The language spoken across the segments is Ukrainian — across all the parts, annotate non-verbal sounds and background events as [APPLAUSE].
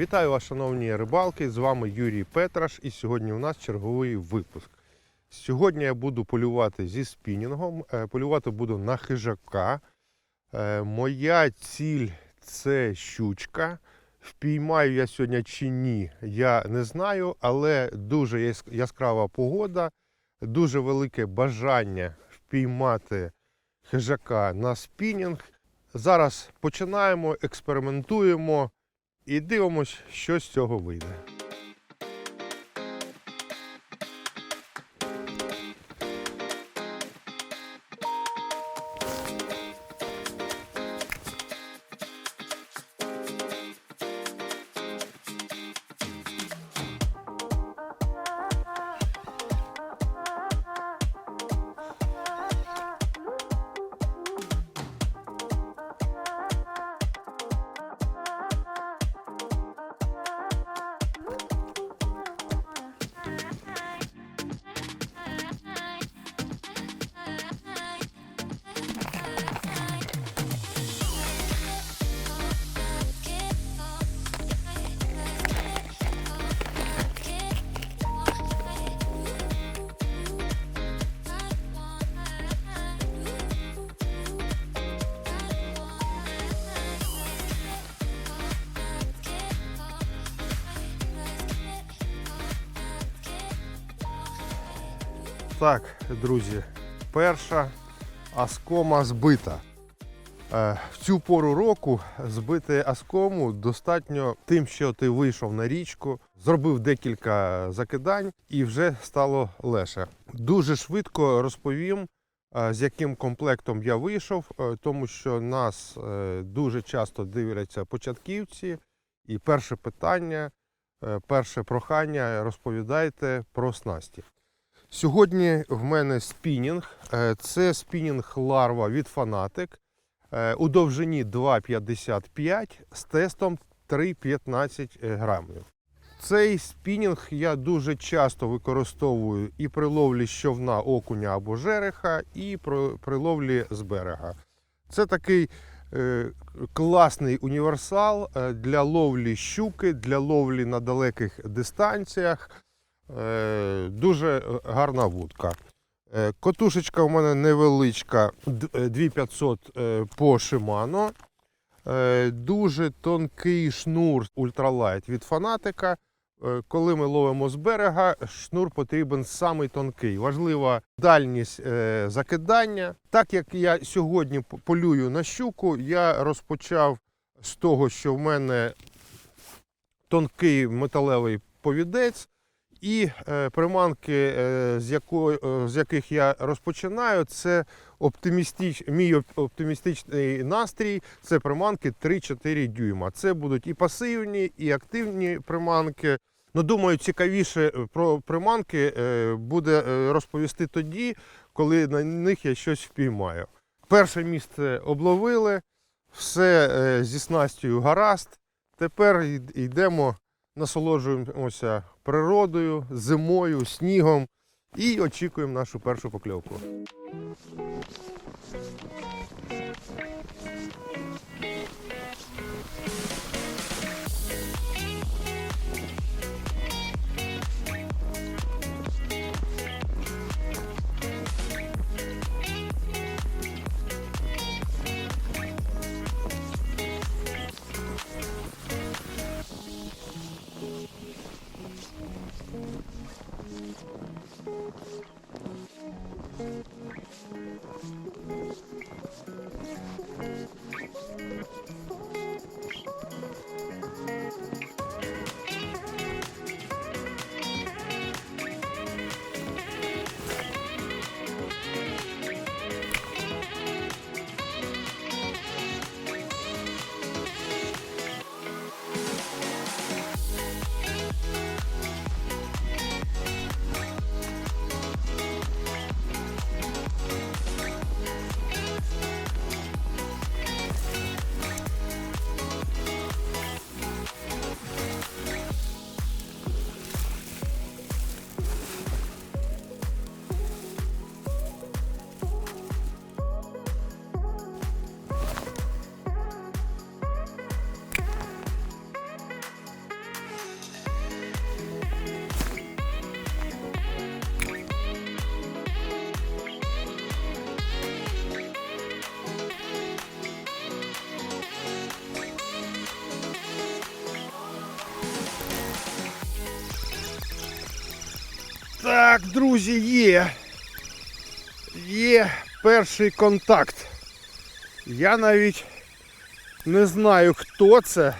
Вітаю вас, шановні рибалки! З вами Юрій Петраш, і сьогодні у нас черговий випуск. Сьогодні я буду полювати зі спінінгом. Е, Полювати буду на хижака. Е, Моя ціль це щучка. Впіймаю я сьогодні чи ні, я не знаю, але дуже яскрава погода, дуже велике бажання впіймати хижака на спінінг. Зараз починаємо, експериментуємо і дивимось, що з цього вийде. Так, друзі, перша аскома збита. Е, В цю пору року збити аскому достатньо тим, що ти вийшов на річку, зробив декілька закидань і вже стало легше. Дуже швидко розповім, е, з яким комплектом я вийшов, е, тому що нас дуже часто дивляться початківці. І перше питання, перше прохання розповідайте про снасті. Сьогодні в мене спінінг. Е, Це спінінг ларва від Fanatic е, у довжині 2,55 з тестом 3,15 грамів. Цей спінінг я дуже часто використовую і при ловлі з човна окуня або жереха, і при, ловлі з берега. Це такий е, класний універсал для ловлі щуки, для ловлі на далеких дистанціях. Е, Дуже гарна вудка. Е, Котушечка у мене невеличка, е, 2500 е, по. Е, Дуже тонкий шнур ультралайт від фанатика. Коли ми ловимо з берега, шнур потрібен самий тонкий. Важлива дальність закидання. Так як я сьогодні полюю на щуку, я розпочав з того, що в мене тонкий металевий повідець. І е, приманки, е, з, якої, е, з яких я розпочинаю, це оптимістич, мій оптимістичний настрій. Це приманки 3-4 дюйма. Це будуть і пасивні, і активні приманки. Ну, думаю, цікавіше про приманки буде розповісти тоді, коли на них я щось впіймаю. Перше місце обловили, все зі снастю гаразд. Тепер йдемо насолоджуємося природою, зимою, снігом і очікуємо нашу першу покльовку. Так, друзі, є. Є перший контакт. Я навіть не знаю, хто це.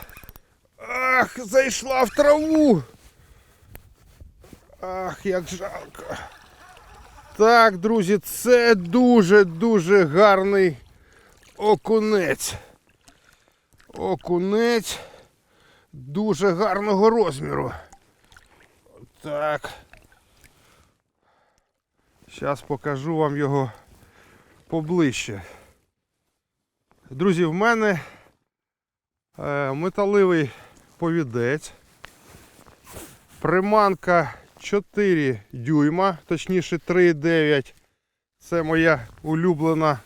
Ах, зайшла в траву. Ах, як жалко. Так, друзі, це дуже-дуже гарний окунець. Окунець дуже гарного розміру. Так. Зараз покажу вам його поближче. Друзі, в мене е, металевий повідець. Приманка 4 дюйма, точніше 3,9. Це моя улюблена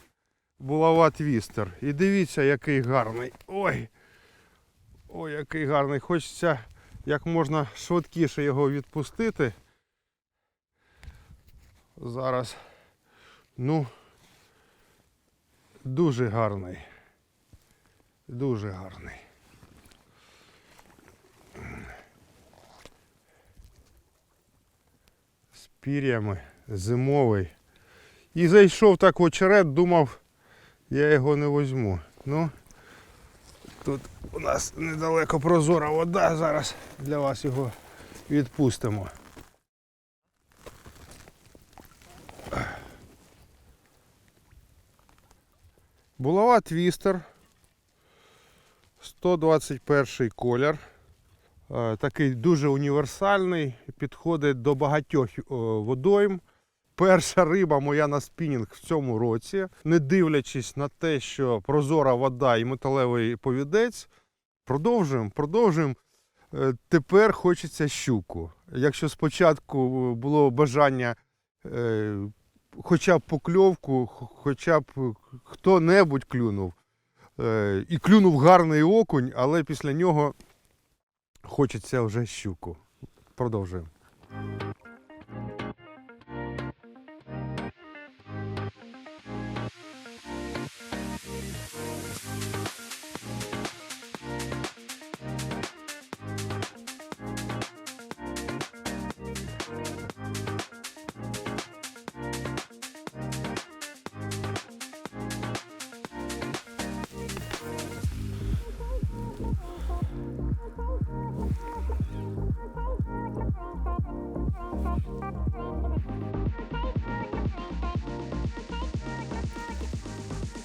булава твістер. І дивіться, який гарний. Ой! Ой, який гарний. Хочеться як можна швидкіше його відпустити. Зараз. Ну, дуже гарний. Дуже гарний. З пір'ями зимовий. І зайшов так в очерет, думав, я його не возьму. Ну, тут у нас недалеко прозора вода, зараз для вас його відпустимо. Булава твістер. 121 колір. Е, Такий дуже універсальний, підходить до багатьох е, водойм. Перша риба моя на спінінг в цьому році, не дивлячись на те, що прозора вода і металевий повідець, продовжуємо, продовжуємо. Е, Тепер хочеться щуку. Якщо спочатку було бажання хоча б покльовку, хоча б хто-небудь клюнув. Е, І клюнув гарний окунь, але після нього хочеться вже щуку. Продовжуємо.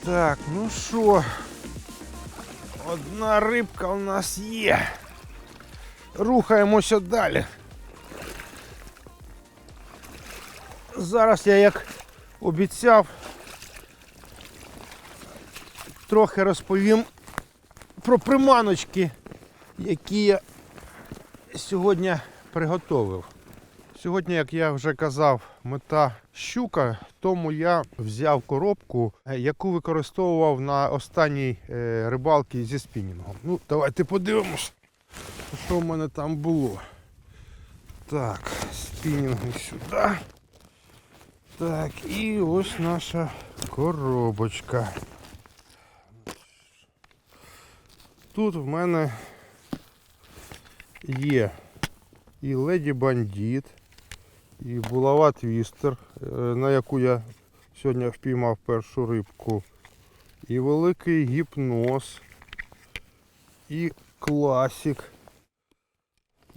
Так, ну що, одна рибка у нас є. Рухаємося далі. Зараз я, як обіцяв, трохи розповім про приманочки, які я сьогодні приготовив. Сьогодні, як я вже казав, мета щука, тому я взяв коробку, е, яку використовував на останній е, рибалці зі спінінгом. Ну, давайте подивимось, що в мене там було. Так, спінінги сюди. Так, і ось наша коробочка. Тут в мене є і леді бандит, і булава твістер, е, на яку я сьогодні впіймав першу рибку, і великий гіпноз, і класік.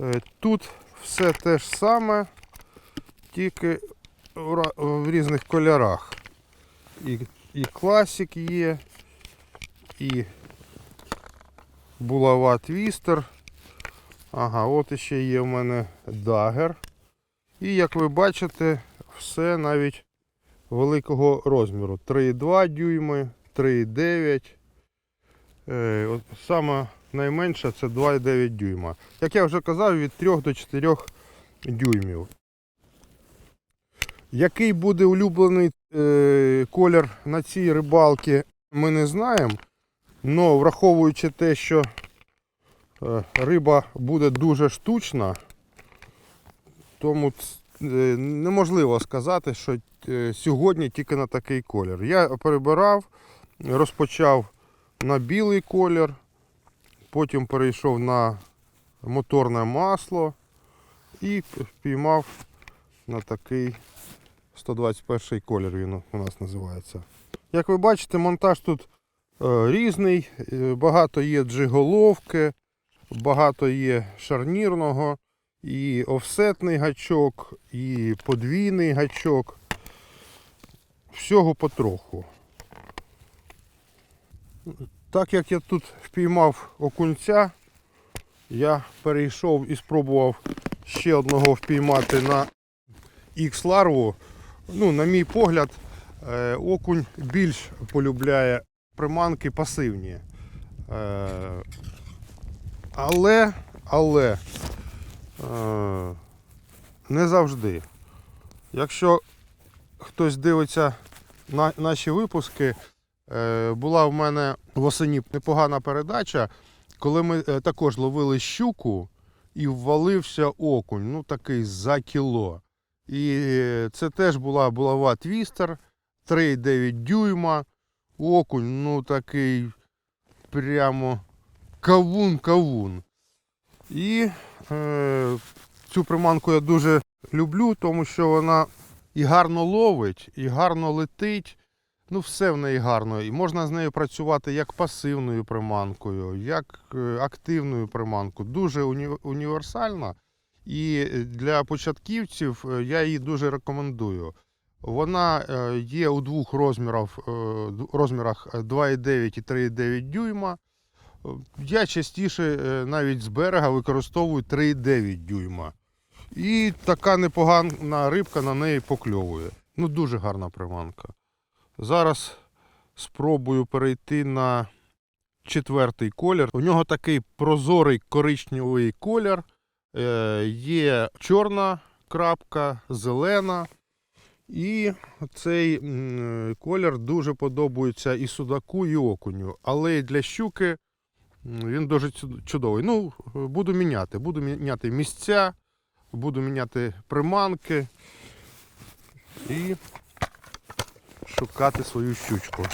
Е, Тут все те ж саме, тільки в різних кольорах. І, і класик є, і булава твістер. Ага, от іще є в мене дагер. І як ви бачите, все навіть великого розміру. 3,2 дюйми, 3,9. Е, саме найменше це 2,9 дюйма. Як я вже казав, від 3 до 4 дюймів. Який буде улюблений е, колір на цій рибалці, ми не знаємо. Но враховуючи те, що е, риба буде дуже штучна, тому е, неможливо сказати, що е, сьогодні тільки на такий колір. Я перебирав, розпочав на білий колір, потім перейшов на моторне масло і піймав на такий 121 колір він у нас називається. Як ви бачите, монтаж тут е, різний, багато є джиголовки, багато є шарнірного, і офсетний гачок, і подвійний гачок. Всього потроху. Так як я тут впіймав окунця, я перейшов і спробував ще одного впіймати на X-ларву. Ну, на мій погляд, е, окунь більш полюбляє приманки пасивні. Е, Але, але не завжди. Якщо хтось дивиться на наші випуски, е, була в мене восені непогана передача, коли ми е, також ловили щуку і ввалився окунь, ну такий за кіло. І е, це теж була булава твістер 3,9 дюйма. Окунь, ну такий прямо кавун-кавун. І е, цю приманку я дуже люблю, тому що вона і гарно ловить, і гарно летить. Ну, все в неї гарно. І можна з нею працювати як пасивною приманкою, як е, активною приманкою. Дуже уні- універсальна. І для початківців е, я її дуже рекомендую. Вона е, є у двох розмірах, розмірах 2,9 і 3,9 дюйма. Я частіше е, навіть з берега використовую 3,9 дюйма. І така непогана рибка на неї покльовує. Ну, дуже гарна приманка. Зараз спробую перейти на четвертий колір. У нього такий прозорий коричневий колір. Е, є чорна крапка, зелена. І цей колір дуже подобається і судаку, і окуню. Але і для щуки він дуже чудовий. Ну, буду міняти. Буду міняти місця, буду міняти приманки і шукати свою щучку.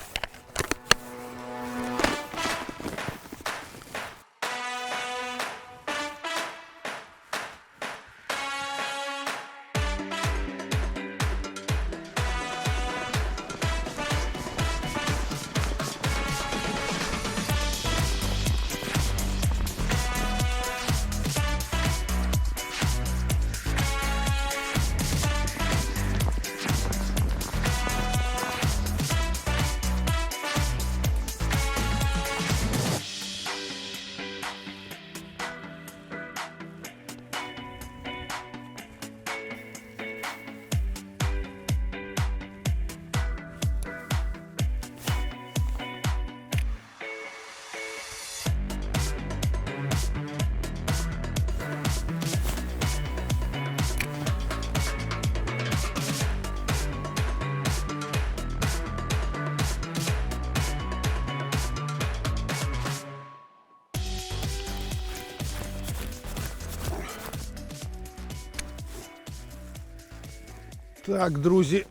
Так, друзі.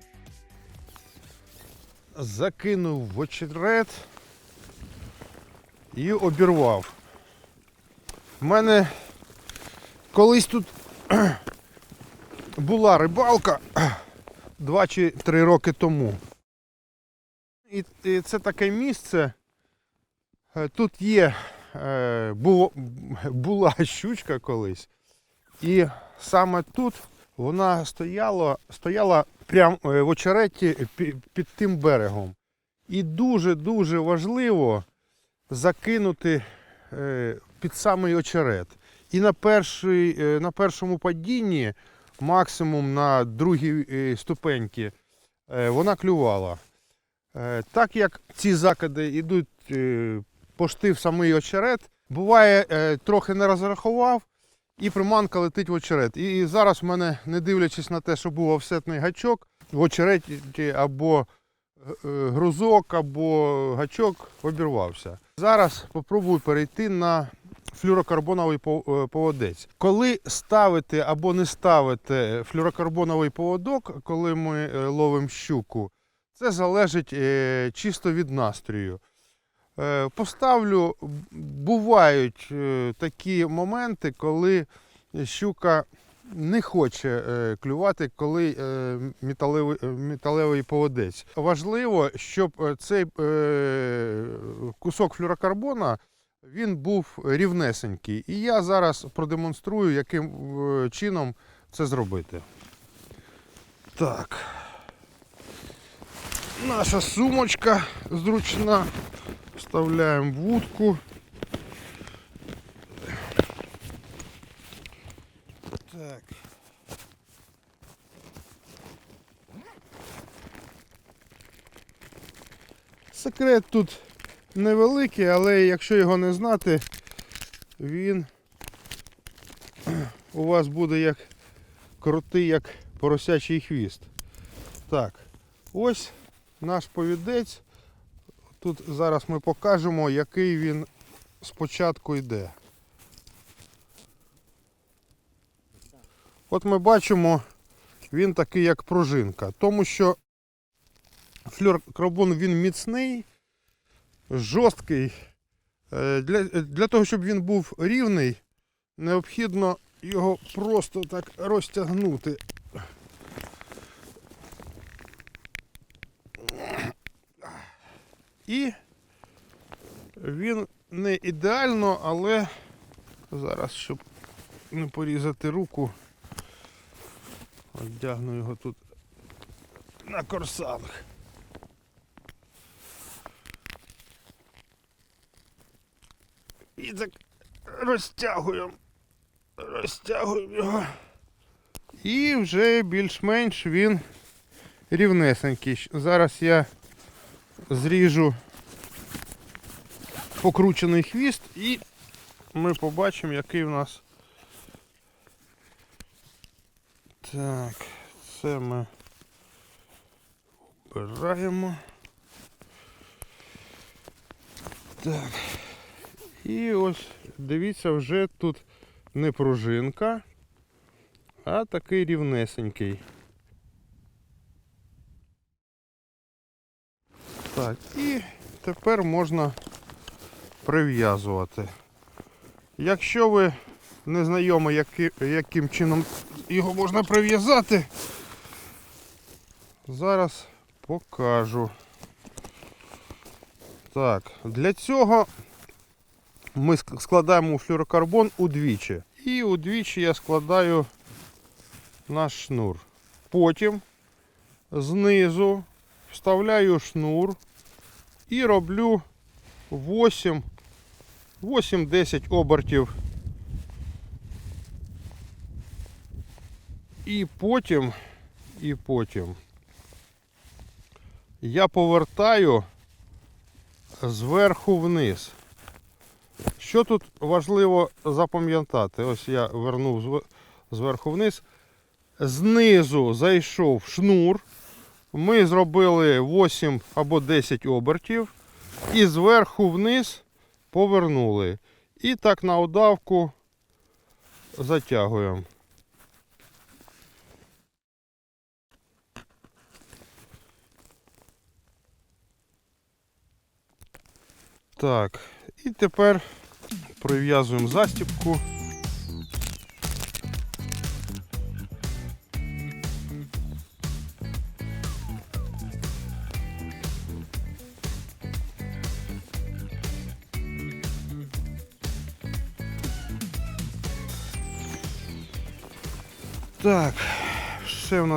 Закинув в очерет і обірвав. У мене колись тут [CLEARS THROAT] була рибалка [CLEARS THROAT] два чи три роки тому. І, це таке місце. Е, Тут є, е, була [LAUGHS] щучка колись. І саме тут вона стояла, стояла прямо в очереті під тим берегом. І дуже-дуже важливо закинути е, під самий очерет. І на, перший, е, на першому падінні, максимум на другій е, ступеньки, е, вона клювала. Е, Так як ці закиди йдуть е, пошти в самий очерет, буває, е, трохи не розрахував, і приманка летить в очерет. І зараз в мене, не дивлячись на те, що був офсетний гачок, в очереті або е, е, грузок, або гачок обірвався. Зараз спробую перейти на флюрокарбоновий е, поводець. Коли ставити або не ставити флюрокарбоновий поводок, коли ми ловимо щуку, це залежить чисто від настрою. Е, Поставлю, бувають е, такі моменти, коли щука не хоче е, клювати, коли металевий, металевий поводець. Важливо, щоб цей кусок флюрокарбона він був рівнесенький. І я зараз продемонструю, яким чином це зробити. Так. Наша сумочка зручна. Вставляємо вудку. Так. Секрет тут невеликий, але якщо його не знати, він [CLEARS THROAT] у вас буде як крутий, як поросячий хвіст. Так, ось наш повідець. Тут зараз ми покажемо, який він спочатку йде. От ми бачимо, він такий як пружинка, тому що флюрокарбон він міцний, жорсткий. Е, Для, для того, щоб він був рівний, необхідно його просто так розтягнути. І він не ідеально, але зараз, щоб не порізати руку, одягну його тут на корсанг. І так розтягуємо. Розтягуємо його. І вже більш-менш він рівнесенький. Зараз я зріжу покручений хвіст і ми побачимо, який в нас. Так, це ми обираємо. Так. І ось дивіться, вже тут не пружинка, а такий рівнесенький. Так, і тепер можна прив'язувати. Якщо ви не знайомі, які, яким чином його можна прив'язати, зараз покажу. Так, для цього ми ск- складаємо флюрокарбон удвічі. І удвічі я складаю наш шнур. Потім знизу вставляю шнур і роблю 8 8-10 обертів. І потім, і потім я повертаю зверху вниз. Що тут важливо запам'ятати? Ось я вернув зверху вниз. Знизу зайшов шнур. Ми зробили 8 або 10 обертів. І зверху вниз повернули. І так на удавку затягуємо. Так, і тепер прив'язуємо застібку.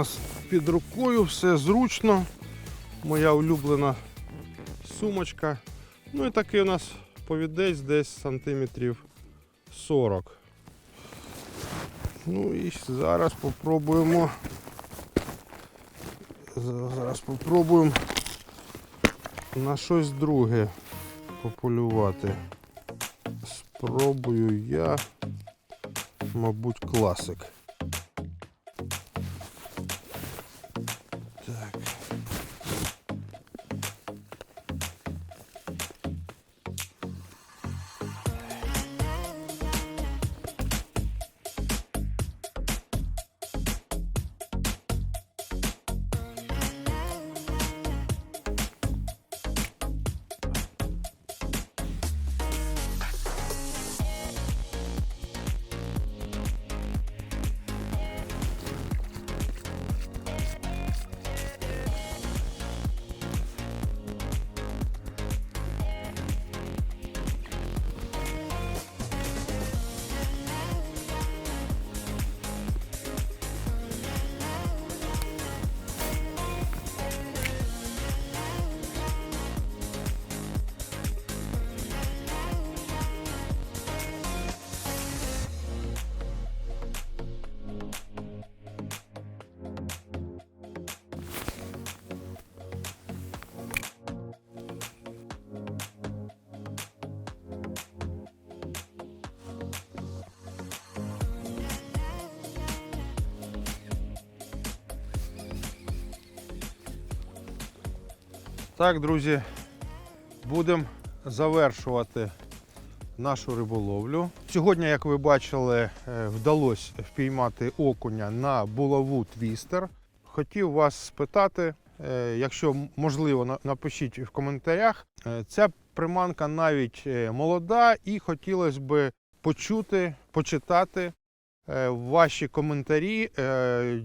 Нас під рукою, все зручно. Моя улюблена сумочка. Ну і такий у нас повідець десь сантиметрів 40. Ну і зараз попробуємо. Зараз попробуємо на щось друге пополювати. Спробую я, мабуть, класик. Так, друзі, будемо завершувати нашу риболовлю. Сьогодні, як ви бачили, е, вдалося впіймати окуня на булаву твістер. Хотів вас спитати, е, якщо можливо, напишіть в коментарях. Е, Ця приманка навіть молода, і хотілося б почути, почитати ваші коментарі,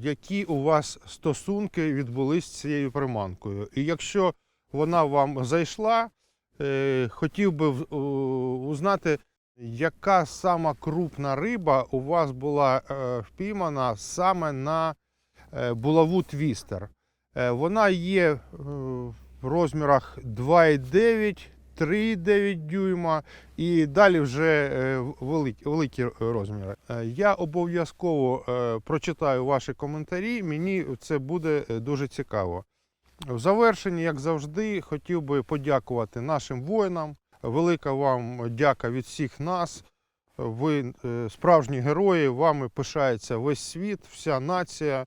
які у вас стосунки відбулись з цією приманкою. І якщо вона вам зайшла, е, хотів би узнати, яка сама крупна риба у вас була е, впіймана саме на е, булаву твістер. Вона є в розмірах 2,9, 3,9 дюйма і далі вже великі, великі розміри. Я обов'язково прочитаю ваші коментарі, мені це буде дуже цікаво. В завершенні, як завжди, хотів би подякувати нашим воїнам. Велика вам дяка від всіх нас. Ви е, справжні герої, вами пишається весь світ, вся нація.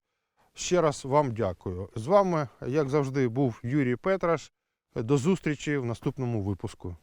Ще раз вам дякую. З вами, як завжди, був Юрій Петраш. До зустрічі в наступному випуску.